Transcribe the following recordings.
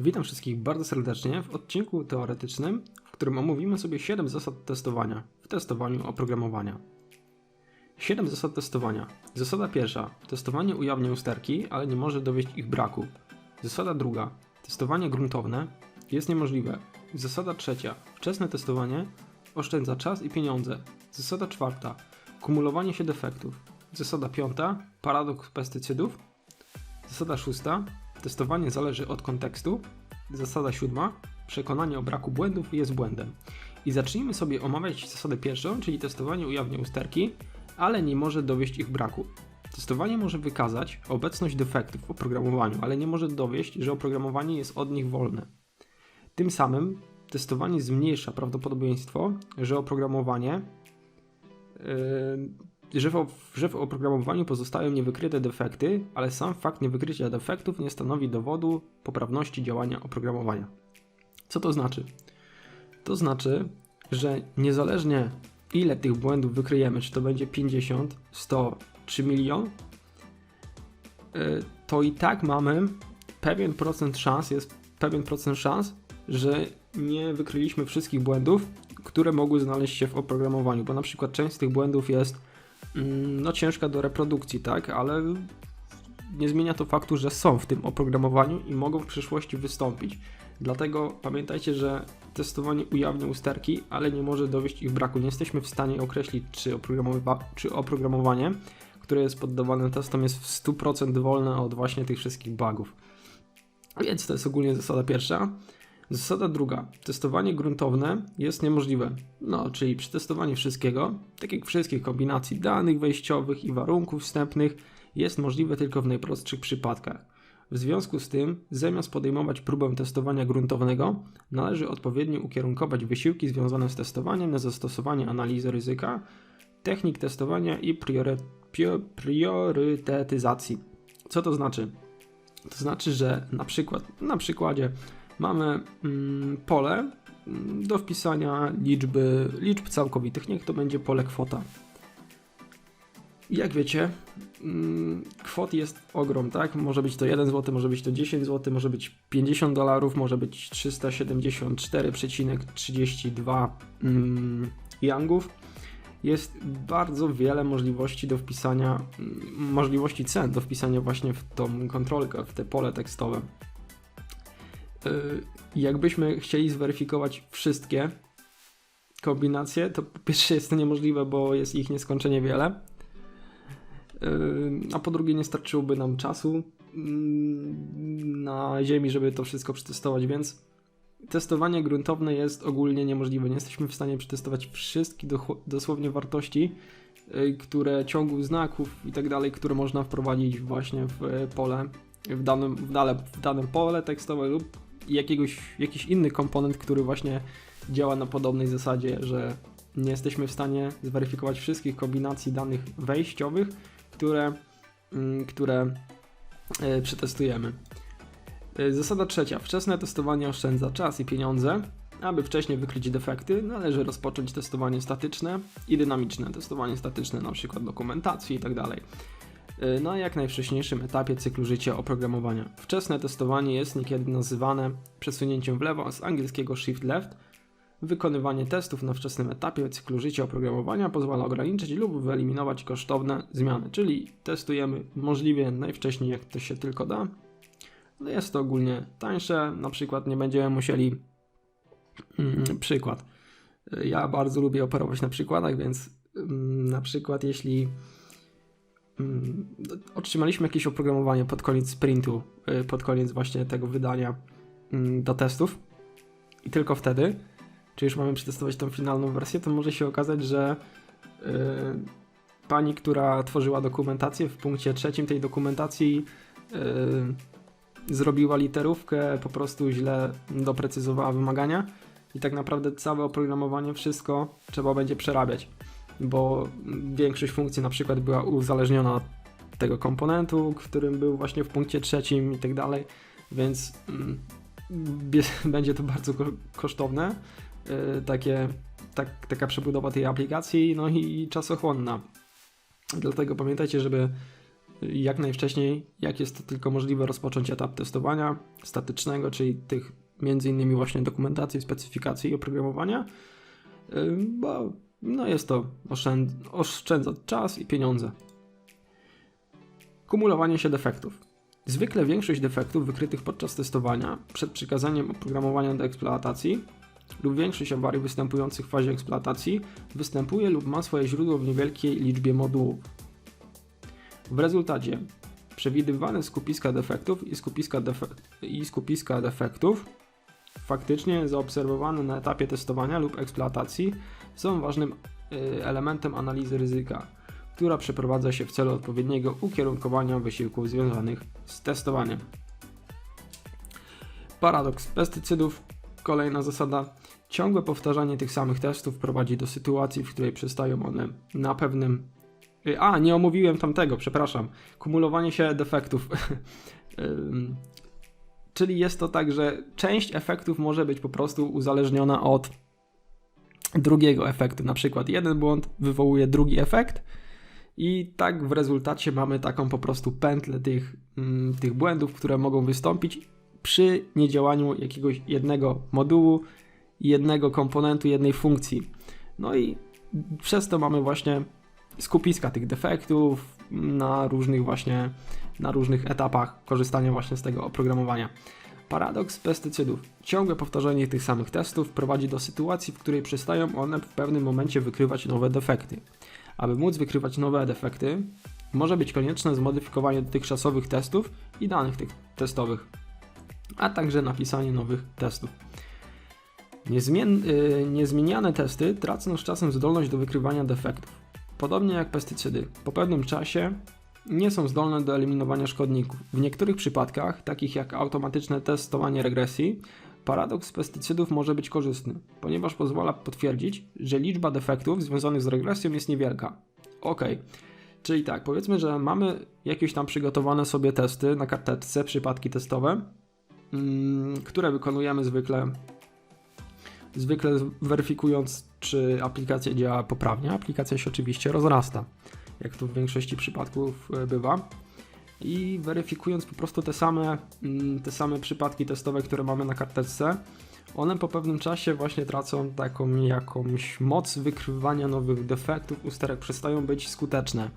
Witam wszystkich bardzo serdecznie w odcinku teoretycznym, w którym omówimy sobie 7 zasad testowania w testowaniu oprogramowania. 7 zasad testowania. Zasada pierwsza. Testowanie ujawnia usterki, ale nie może dowieść ich braku. Zasada druga. Testowanie gruntowne jest niemożliwe. Zasada trzecia. Wczesne testowanie oszczędza czas i pieniądze. Zasada czwarta. Kumulowanie się defektów. Zasada piąta. Paradoks pestycydów. Zasada szósta. Testowanie zależy od kontekstu. Zasada siódma. Przekonanie o braku błędów jest błędem. I zacznijmy sobie omawiać zasadę pierwszą, czyli testowanie ujawnia usterki, ale nie może dowieść ich braku. Testowanie może wykazać obecność defektów w oprogramowaniu, ale nie może dowieść, że oprogramowanie jest od nich wolne. Tym samym testowanie zmniejsza prawdopodobieństwo, że oprogramowanie yy, że, w, że w oprogramowaniu pozostają niewykryte defekty, ale sam fakt niewykrycia defektów nie stanowi dowodu poprawności działania oprogramowania. Co to znaczy? To znaczy, że niezależnie ile tych błędów wykryjemy, czy to będzie 50, 100 czy milion, yy, to i tak mamy pewien procent szans, jest pewien procent szans, że nie wykryliśmy wszystkich błędów, które mogły znaleźć się w oprogramowaniu, bo na przykład część z tych błędów jest no ciężka do reprodukcji, tak, ale nie zmienia to faktu, że są w tym oprogramowaniu i mogą w przyszłości wystąpić. Dlatego pamiętajcie, że testowanie ujawnia usterki, ale nie może dowieść ich braku. Nie jesteśmy w stanie określić, czy, oprogramowa- czy oprogramowanie, które jest poddawane testom, jest w 100% wolne od właśnie tych wszystkich bugów. Więc to jest ogólnie zasada pierwsza. Zasada druga. Testowanie gruntowne jest niemożliwe. No, czyli przetestowanie wszystkiego, tak jak wszystkich kombinacji danych wejściowych i warunków wstępnych, jest możliwe tylko w najprostszych przypadkach. W związku z tym, zamiast podejmować próbę testowania gruntownego, należy odpowiednio ukierunkować wysiłki związane z testowaniem na zastosowanie analizy ryzyka, technik testowania i priory, priorytetyzacji. Co to znaczy? To znaczy, że na przykład na przykładzie mamy mm, pole mm, do wpisania liczby, liczb całkowitych, niech to będzie pole kwota. Jak wiecie, mm, kwot jest ogrom, tak? Może być to 1 zł, może być to 10 zł, może być 50 dolarów, może być 374,32 mm, yangów. Jest bardzo wiele możliwości do wpisania, możliwości cen do wpisania właśnie w tą kontrolkę, w te pole tekstowe. Yy, jakbyśmy chcieli zweryfikować wszystkie kombinacje, to po pierwsze jest to niemożliwe, bo jest ich nieskończenie wiele. Yy, a po drugie, nie starczyłoby nam czasu mm, na Ziemi, żeby to wszystko przetestować, więc testowanie gruntowne jest ogólnie niemożliwe. Nie jesteśmy w stanie przetestować wszystkich dosłownie wartości, yy, które ciągu znaków i tak dalej, które można wprowadzić właśnie w pole, w danym, w, dale, w danym pole tekstowe lub jakiegoś, jakiś inny komponent, który właśnie działa na podobnej zasadzie, że nie jesteśmy w stanie zweryfikować wszystkich kombinacji danych wejściowych, które, mm, które e, przetestujemy. E, zasada trzecia. Wczesne testowanie oszczędza czas i pieniądze. Aby wcześniej wykryć defekty, należy rozpocząć testowanie statyczne i dynamiczne. Testowanie statyczne, na przykład dokumentacji itd. Y, na jak najwcześniejszym etapie cyklu życia oprogramowania. Wczesne testowanie jest niekiedy nazywane przesunięciem w lewo z angielskiego shift left. Wykonywanie testów na wczesnym etapie cyklu życia oprogramowania pozwala ograniczyć lub wyeliminować kosztowne zmiany, czyli testujemy możliwie najwcześniej jak to się tylko da. No jest to ogólnie tańsze, na przykład nie będziemy musieli mm, przykład. Y, ja bardzo lubię operować na przykładach, więc mm, na przykład jeśli otrzymaliśmy jakieś oprogramowanie pod koniec sprintu, y, pod koniec właśnie tego wydania mm, do testów. I tylko wtedy, czy już mamy przetestować tą finalną wersję, to może się okazać, że yy, pani, która tworzyła dokumentację w punkcie trzecim tej dokumentacji yy, zrobiła literówkę, po prostu źle doprecyzowała wymagania i tak naprawdę całe oprogramowanie, wszystko trzeba będzie przerabiać bo większość funkcji na przykład była uzależniona od tego komponentu, którym był właśnie w punkcie trzecim i tak dalej, więc mm, będzie to bardzo kosztowne, y, takie, tak, taka przebudowa tej aplikacji, no i czasochłonna. Dlatego pamiętajcie, żeby jak najwcześniej, jak jest to tylko możliwe, rozpocząć etap testowania statycznego, czyli tych między innymi właśnie dokumentacji, specyfikacji i oprogramowania, y, bo no jest to oszczęd oszczędza czas i pieniądze. Kumulowanie się defektów. Zwykle większość defektów wykrytych podczas testowania przed przekazaniem oprogramowania do eksploatacji lub większość awarii występujących w fazie eksploatacji występuje lub ma swoje źródło w niewielkiej liczbie modułów. W rezultacie przewidywane skupiska defektów i skupiska, i skupiska defektów faktycznie zaobserwowane na etapie testowania lub eksploatacji są ważnym y, elementem analizy ryzyka, która przeprowadza się w celu odpowiedniego ukierunkowania wysiłków związanych z testowaniem. Paradoks pestycydów, kolejna zasada. Ciągłe powtarzanie tych samych testów prowadzi do sytuacji, w której przestają one na pewnym. Y, a, nie omówiłem tamtego, przepraszam. Kumulowanie się defektów. Czyli jest to tak, że część efektów może być po prostu uzależniona od drugiego efektu. Na przykład jeden błąd wywołuje drugi efekt, i tak w rezultacie mamy taką po prostu pętlę tych, mm, tych błędów, które mogą wystąpić przy niedziałaniu jakiegoś jednego modułu, jednego komponentu, jednej funkcji. No i przez to mamy właśnie skupiska tych defektów na różnych właśnie na różnych etapach korzystania właśnie z tego oprogramowania. Paradoks pestycydów. Ciągłe powtarzanie tych samych testów prowadzi do sytuacji, w której przestają one w pewnym momencie wykrywać nowe defekty. Aby móc wykrywać nowe defekty, może być konieczne zmodyfikowanie dotychczasowych testów i danych tych testowych, a także napisanie nowych testów. Niezmien, yy, niezmieniane testy tracą z czasem zdolność do wykrywania defektów. Podobnie jak pestycydy, po pewnym czasie nie są zdolne do eliminowania szkodników. W niektórych przypadkach, takich jak automatyczne testowanie regresji, paradoks pestycydów może być korzystny, ponieważ pozwala potwierdzić, że liczba defektów związanych z regresją jest niewielka. Ok, czyli tak, powiedzmy, że mamy jakieś tam przygotowane sobie testy na karteczce, przypadki testowe, mm, które wykonujemy zwykle zwykle weryfikując, czy aplikacja działa poprawnie. Aplikacja się oczywiście rozrasta jak to w większości przypadków e, bywa. I weryfikując po prostu te same, mm, te same przypadki testowe, które mamy na karteczce, one po pewnym czasie właśnie tracą taką jakąś moc wykrywania nowych defektów, usterek przestają być skuteczne.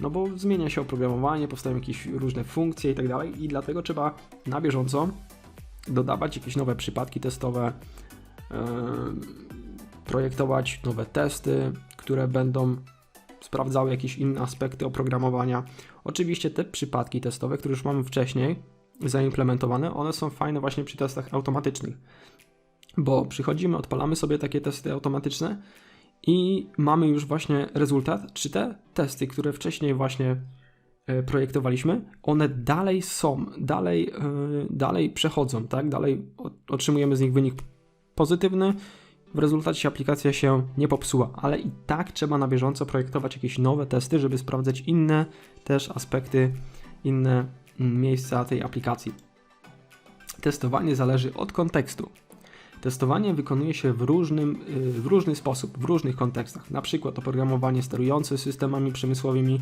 No bo zmienia się oprogramowanie, powstają jakieś różne funkcje i tak dalej i dlatego trzeba na bieżąco dodawać jakieś nowe przypadki testowe, yy, projektować nowe testy, które będą sprawdzały jakieś inne aspekty oprogramowania. Oczywiście te przypadki testowe, które już mamy wcześniej zaimplementowane, one są fajne właśnie przy testach automatycznych, bo przychodzimy, odpalamy sobie takie testy automatyczne i mamy już właśnie rezultat, czy te testy, które wcześniej właśnie e, projektowaliśmy, one dalej są, dalej, e, dalej przechodzą, tak? Dalej otrzymujemy z nich wynik pozytywny w rezultacie aplikacja się nie popsuła, ale i tak trzeba na bieżąco projektować jakieś nowe testy, żeby sprawdzać inne też aspekty, inne mm, miejsca tej aplikacji. Testowanie zależy od kontekstu. Testowanie wykonuje się w, różnym, y, w różny sposób, w różnych kontekstach, na przykład oprogramowanie sterujące systemami przemysłowymi,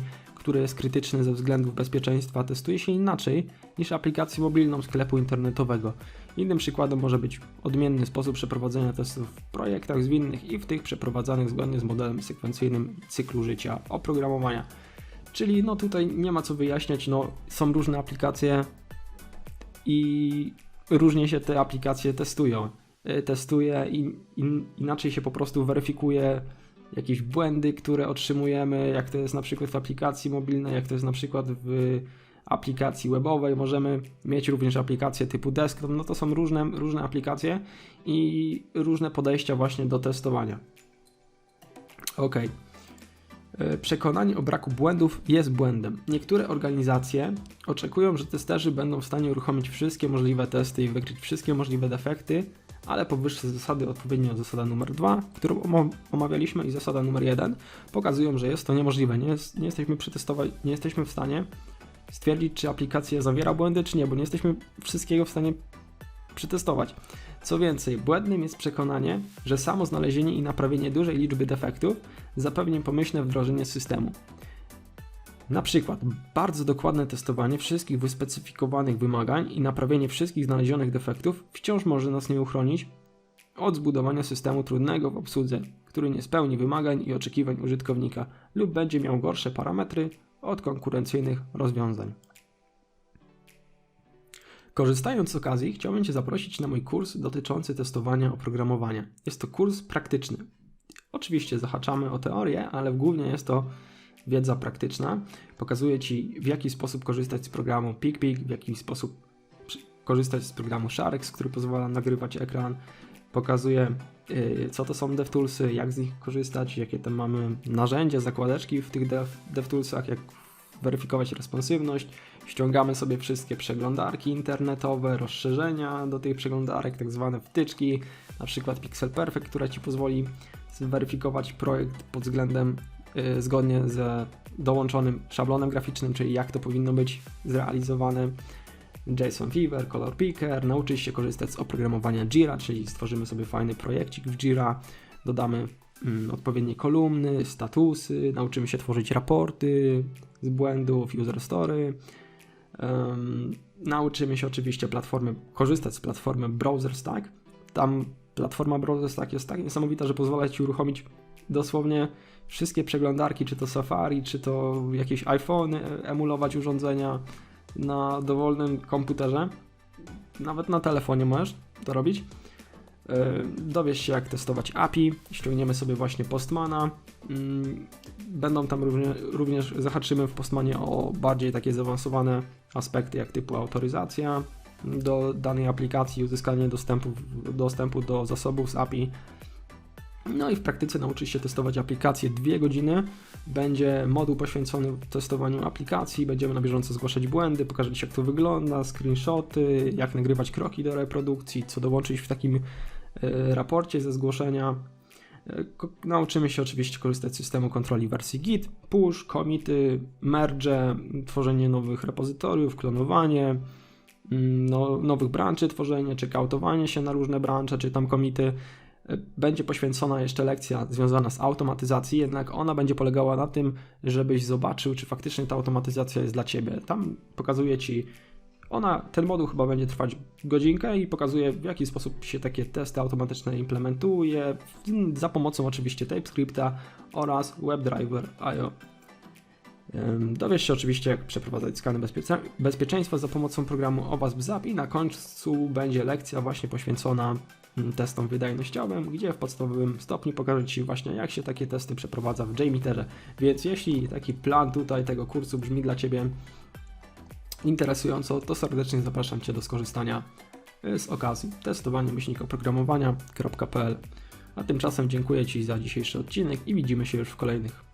które jest krytyczne ze względów bezpieczeństwa, testuje się inaczej niż aplikację mobilną sklepu internetowego. Innym przykładem może być odmienny sposób przeprowadzenia testów w projektach zwinnych i w tych przeprowadzanych zgodnie z modelem sekwencyjnym cyklu życia oprogramowania. Czyli no tutaj nie ma co wyjaśniać, no są różne aplikacje i różnie się te aplikacje testują. Y, testuje i inaczej się po prostu weryfikuje jakieś błędy, które otrzymujemy, jak to jest na przykład w aplikacji mobilnej, jak to jest na przykład w aplikacji webowej. Możemy mieć również aplikacje typu desktop, no to są różne, różne aplikacje i różne podejścia właśnie do testowania. Ok. E, przekonanie o braku błędów jest błędem. Niektóre organizacje oczekują, że testerzy będą w stanie uruchomić wszystkie możliwe testy i wykryć wszystkie możliwe defekty, ale powyższe zasady, odpowiednio zasada numer 2, którą omawialiśmy, i zasada numer 1, pokazują, że jest to niemożliwe. Nie, jest, nie, jesteśmy przetestować, nie jesteśmy w stanie stwierdzić, czy aplikacja zawiera błędy, czy nie, bo nie jesteśmy wszystkiego w stanie przetestować. Co więcej, błędnym jest przekonanie, że samo znalezienie i naprawienie dużej liczby defektów zapewni pomyślne wdrożenie systemu. Na przykład bardzo dokładne testowanie wszystkich wyspecyfikowanych wymagań i naprawienie wszystkich znalezionych defektów wciąż może nas nie uchronić od zbudowania systemu trudnego w obsłudze, który nie spełni wymagań i oczekiwań użytkownika lub będzie miał gorsze parametry od konkurencyjnych rozwiązań. Korzystając z okazji, chciałbym Cię zaprosić na mój kurs dotyczący testowania oprogramowania. Jest to kurs praktyczny. Oczywiście zahaczamy o teorię, ale głównie jest to wiedza praktyczna. Pokazuję Ci, w jaki sposób korzystać z programu PicPic, w jaki sposób korzystać z programu Sharex, który pozwala nagrywać ekran. Pokazuję, yy, co to są DevToolsy, jak z nich korzystać, jakie tam mamy narzędzia, zakładeczki w tych dev, DevToolsach, jak weryfikować responsywność. Ściągamy sobie wszystkie przeglądarki internetowe, rozszerzenia do tych przeglądarek, tak zwane wtyczki, na przykład Pixel Perfect, która Ci pozwoli zweryfikować projekt pod względem y, zgodnie z dołączonym szablonem graficznym, czyli jak to powinno być zrealizowane. JSON Fever, Color Picker, nauczyć się korzystać z oprogramowania Jira, czyli stworzymy sobie fajny projekcik w Jira, dodamy mm, odpowiednie kolumny, statusy, nauczymy się tworzyć raporty z błędów, user story. Em, nauczymy się oczywiście platformy, korzystać z platformy Browser Stack. Tam platforma Browser Stack jest tak niesamowita, że pozwala Ci uruchomić dosłownie wszystkie przeglądarki, czy to Safari, czy to jakieś iPhone, emulować urządzenia na dowolnym komputerze. Nawet na telefonie możesz to robić. Yy, Dowiesz się, jak testować API. Ściągniemy sobie właśnie Postmana. Mm, Będą tam również, również zahaczymy w Postmanie o bardziej takie zaawansowane aspekty, jak typu autoryzacja do danej aplikacji, uzyskanie dostępu, dostępu do zasobów z API. No i w praktyce nauczysz się testować aplikację 2 godziny. Będzie moduł poświęcony testowaniu aplikacji, będziemy na bieżąco zgłaszać błędy, pokażę Ci jak to wygląda, screenshoty, jak nagrywać kroki do reprodukcji, co dołączyć w takim e, raporcie ze zgłoszenia. E, Nauczymy się oczywiście korzystać z systemu kontroli wersji Git, push, commity, merge, tworzenie nowych repozytoriów, klonowanie, mm, no, nowych branczy, tworzenie, czy kautowanie się na różne brancze, czy tam komity. Będzie poświęcona jeszcze lekcja związana z automatyzacji, jednak ona będzie polegała na tym, żebyś zobaczył, czy faktycznie ta automatyzacja jest dla Ciebie. Tam pokazuje Ci, ona, ten moduł chyba będzie trwać godzinkę i pokazuje, w jaki sposób się takie testy automatyczne implementuje, za pomocą oczywiście TypeScripta oraz WebDriver.io. Dowiesz się oczywiście, jak przeprowadzać skany bezpiecze- bezpieczeństwa za pomocą programu OWASP ZAP i na końcu będzie lekcja właśnie poświęcona testom wydajnościowym, gdzie w podstawowym stopniu pokażę Ci właśnie, jak się takie testy przeprowadza w JMeterze. Więc jeśli taki plan tutaj tego kursu brzmi dla Ciebie interesująco, to serdecznie zapraszam Cię do skorzystania y, z okazji testowania myślnika oprogramowania.pl. A tymczasem dziękuję Ci za dzisiejszy odcinek i widzimy się już w kolejnych.